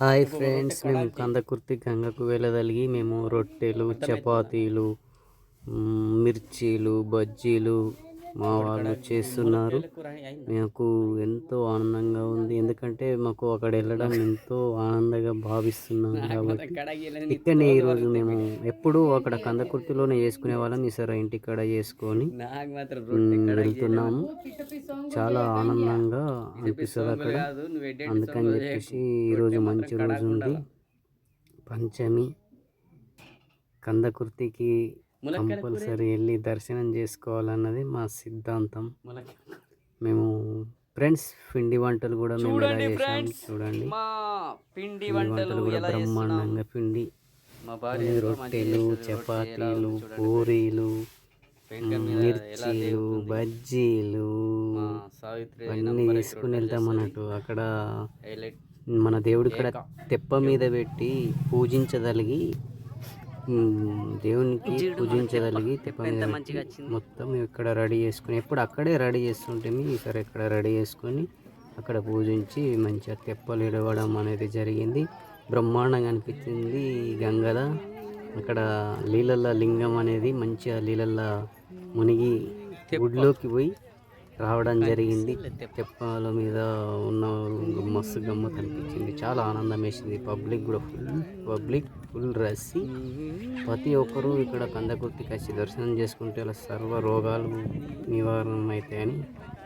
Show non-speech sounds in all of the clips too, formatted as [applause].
Hi friends మేము కందకుర్తి గంగకు వెళ్ళదలిగి మేము రొట్టెలు చపాతీలు మిర్చీలు బజ్జీలు మా వాళ్ళు చేస్తున్నారు. మాకు ఎంతో ఆనందంగా ఉంది. ఎందుకంటే మాకు అక్కడ వెళ్ళడం ఎంతో ఆనందంగా భావిస్తున్నాం కాబట్టి ఇక్కడనే ఈరోజు మేము ఎప్పుడూ అక్కడ కందకుర్తిలోనే చేసుకునే వాళ్ళం. ఈసారి ఇంటికాడ చేసుకొని వెళ్తున్నాము. చాలా ఆనందంగా అనిపిస్తుంది అక్కడ. అందుకని చెప్పేసి ఈరోజు మంచి రోజు ఉంది. పంచమి కందకుర్తికి కంపల్సరీ వెళ్ళి దర్శనం చేసుకోవాలన్నది మా సిద్ధాంతం. మేము ఫ్రెండ్స్ పిండి వంటలు కూడా మేము ఎలా చేసాం చూడండి. మా పిండి వంటలు కూడా బ్రహ్మాండంగా పిండి. రొట్టెలు. చపాతీలు. పూరీలు మిర్చీలు. బజ్జీలు అన్నీ వేసుకుని వెళ్తాం అన్నట్టు. అక్కడ మన దేవుడి ఇక్కడ తెప్ప మీద పెట్టి పూజించగలిగి ఉమ్, దేవునికి పూజించగలిగి మొత్తం ఇక్కడ రెడీ చేసుకుని ఎప్పుడు అక్కడే రెడీ చేస్తుంటే ఈసారి ఇక్కడ రెడీ చేసుకొని అక్కడ పూజించి మంచిగా తెప్పలు ఇడవడం అనేది జరిగింది. బ్రహ్మాండంగా అనిపించింది గంగల. అక్కడ నీళ్ళల్ల లింగం అనేది మంచిగా నీళ్ళల్ల మునిగి గుడిలోకి పోయి రావడం జరిగింది. తెప్పల మీద ఉన్న మస్తు గమ్మత్ అనిపించింది. చాలా ఆనందం వేసింది. పబ్లిక్ కూడా ఫుల్ పబ్లిక్ ఫుల్ రసి ప్రతి ఒక్కరూ ఇక్కడ కందకుర్తికి వచ్చి దర్శనం చేసుకుంటే అలా సర్వ రోగాలు నివారణ అవుతాయని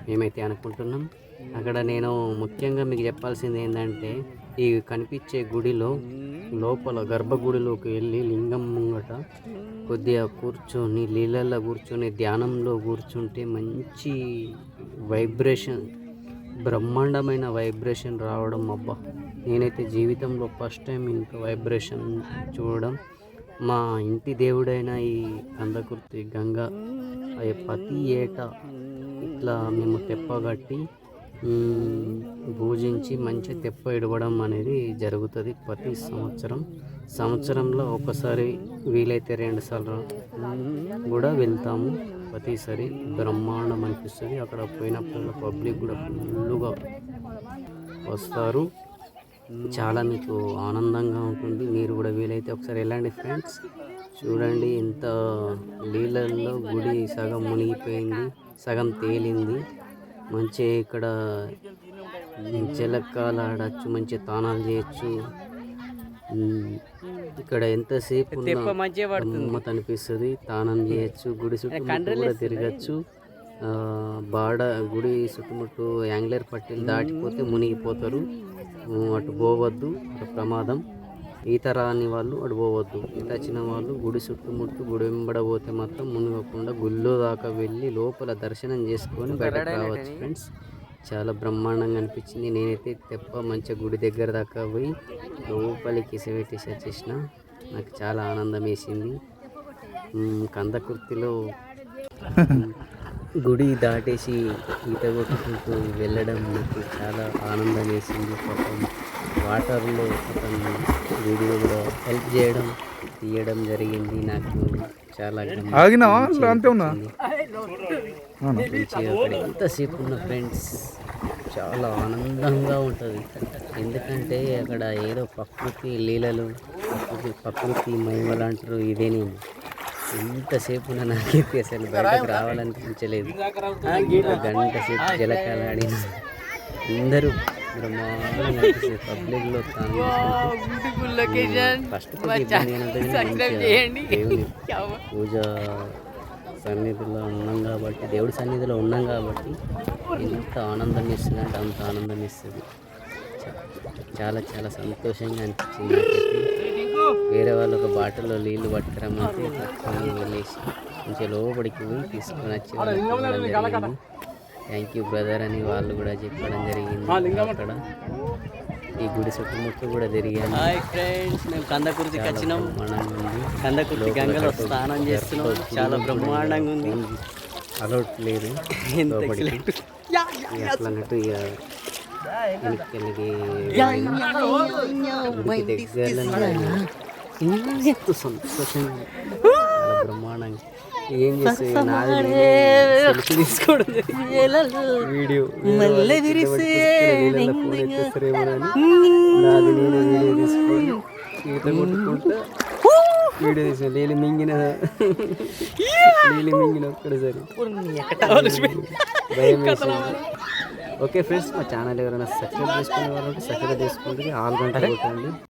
మేమైతే అనుకుంటున్నాం. అక్కడ నేను ముఖ్యంగా మీకు చెప్పాల్సింది ఏంటంటే ఈ కనిపించే గుడిలో లోపల గర్భగుడిలోకి వెళ్ళి లింగం ముంగట కొద్దిగా కూర్చొని నీళ్ళల్లో కూర్చొని ధ్యానంలో కూర్చుంటే మంచి వైబ్రేషన్ బ్రహ్మాండమైన వైబ్రేషన్ రావడం అబ్బా. నేనైతే జీవితంలో ఫస్ట్ టైం ఇంత వైబ్రేషన్ చూడడం. మా ఇంటి దేవుడైన ఈ కందకుర్తి గంగ అయ్యే ప్రతి ఏటా ఇట్లా మేము తెప్పగట్టి పూజించి మంచి తెప్ప ఇడవడం అనేది జరుగుతుంది ప్రతి సంవత్సరం. సంవత్సరంలో ఒకసారి వీలైతే రెండు సార్లు కూడా వెళ్తాము. ప్రతిసారి బ్రహ్మాండం అనిపిస్తుంది. అక్కడ పోయినప్పుడు పబ్లిక్ కూడా ఫుల్గా వస్తారు. చాలా మీకు ఆనందంగా ఉంటుంది. మీరు కూడా వీలైతే ఒకసారి వెళ్ళండి ఫ్రెండ్స్. చూడండి ఇంత నీళ్ళల్లో గుడి సగం మునిగిపోయింది సగం తేలింది. మంచి ఇక్కడ జలకాలు ఆడచ్చు మంచి తానాలు చేయొచ్చు. ఇక్కడ ఎంతసేపు గమ్మత్ అనిపిస్తుంది. తానం చేయొచ్చు గుడి చుట్టూ కూడా తిరగచ్చు. బాడ గుడి చుట్టుముట్టు యాంగ్లర్ పట్టీలు దాటిపోతే మునిగిపోతారు. అటు పోవద్దు ప్రమాదం. ఈత రాని వాళ్ళు అటు పోవద్దు ఈత వచ్చిన వాళ్ళు గుడి చుట్టుముట్టు గుడి వెంబడ పోతే మాత్రం మునగకుండా గుళ్ళో దాకా వెళ్ళి లోపల దర్శనం చేసుకొని బయటకు రావచ్చు ఫ్రెండ్స్. చాలా బ్రహ్మాండంగా అనిపించింది. నేనైతే తెప్ప మంచిగా గుడి దగ్గర దాకా పోయి లోపలికి సెవెటీస్ వచ్చేసిన నాకు చాలా ఆనందం వేసింది. కందకుర్తిలో [laughs] గుడి దాటేసి ఈత కొట్టుకుంటూ వెళ్ళడం నాకు చాలా ఆనందం వేసింది. పాపం వాటర్లో అతను వీడియో కూడా హెల్ప్ చేయడం తీయడం జరిగింది. నాకు చాలా ఆగినావా? అంతే ఉన్నా? అక్కడ ఎంతసేపు ఉన్న ఫ్రెండ్స్ చాలా ఆనందంగా ఉంటుంది. ఎందుకంటే అక్కడ ఏదో ప్రకృతి లీలలు ప్రకృతి ప్రకృతి మహిమలు అంటారు ఇదేనేమో ఎంతసేపు ఉన్నా నాకైతే అసలు బయటకు రావాలనిపించలేదు. గంట సేపు జలకాలు ఆడిన అందరూ బ్రహ్మాండంగా అనిపిస్తుంది పబ్లిక్లో ఫస్ట్ దేవుని పూజ సన్నిధిలో ఉన్నాం కాబట్టి దేవుడి సన్నిధిలో ఉన్నాం కాబట్టి ఎంత ఆనందం ఇస్తుంది అంటే అంత ఆనందం ఇస్తుంది చాలా చాలా సంతోషంగా అనిపించింది వేరే వాళ్ళు ఒక బాటిల్లో నీళ్ళు పట్టుకురమ్మంటే తక్కువ వెళ్ళేసి కొంచెం లోపలికి పోయి తీసుకొని వచ్చి థ్యాంక్ యూ బ్రదర్ అని వాళ్ళు కూడా చెప్పడం జరిగింది. అక్కడ ఈ గుడి చుట్టుముట్టు కూడా తిరిగాను. హాయ్ ఫ్రెండ్స్ మేము కందకుర్తికి వచ్చినాం ఉంది. కందకుర్తి గంగలో స్నానం చేస్తున్నాం. చాలా బ్రహ్మాండంగా ఉంది. అలౌట్ లేదు. Excellent. ఇక అట్లా అన్నట్టు ఇక వెనక్కి వెళ్ళి గుడికి దగ్గరలో ఎంతో సంతోషంగా బ్రహ్మాండంగా. ఏం వీడియో వీడియో తీసిన నీళ్ళు మింగిన. నీళ్ళు మింగిన ఒక్కడసారి. భయం ఓకే ఫ్రెండ్స్ మా ఛానల్ ఎవరైనా సబ్స్క్రైబ్ చేసుకునే వాళ్ళు సబ్స్క్రైబ్ చేసుకోండి ఆల్ గంట కొట్టండి.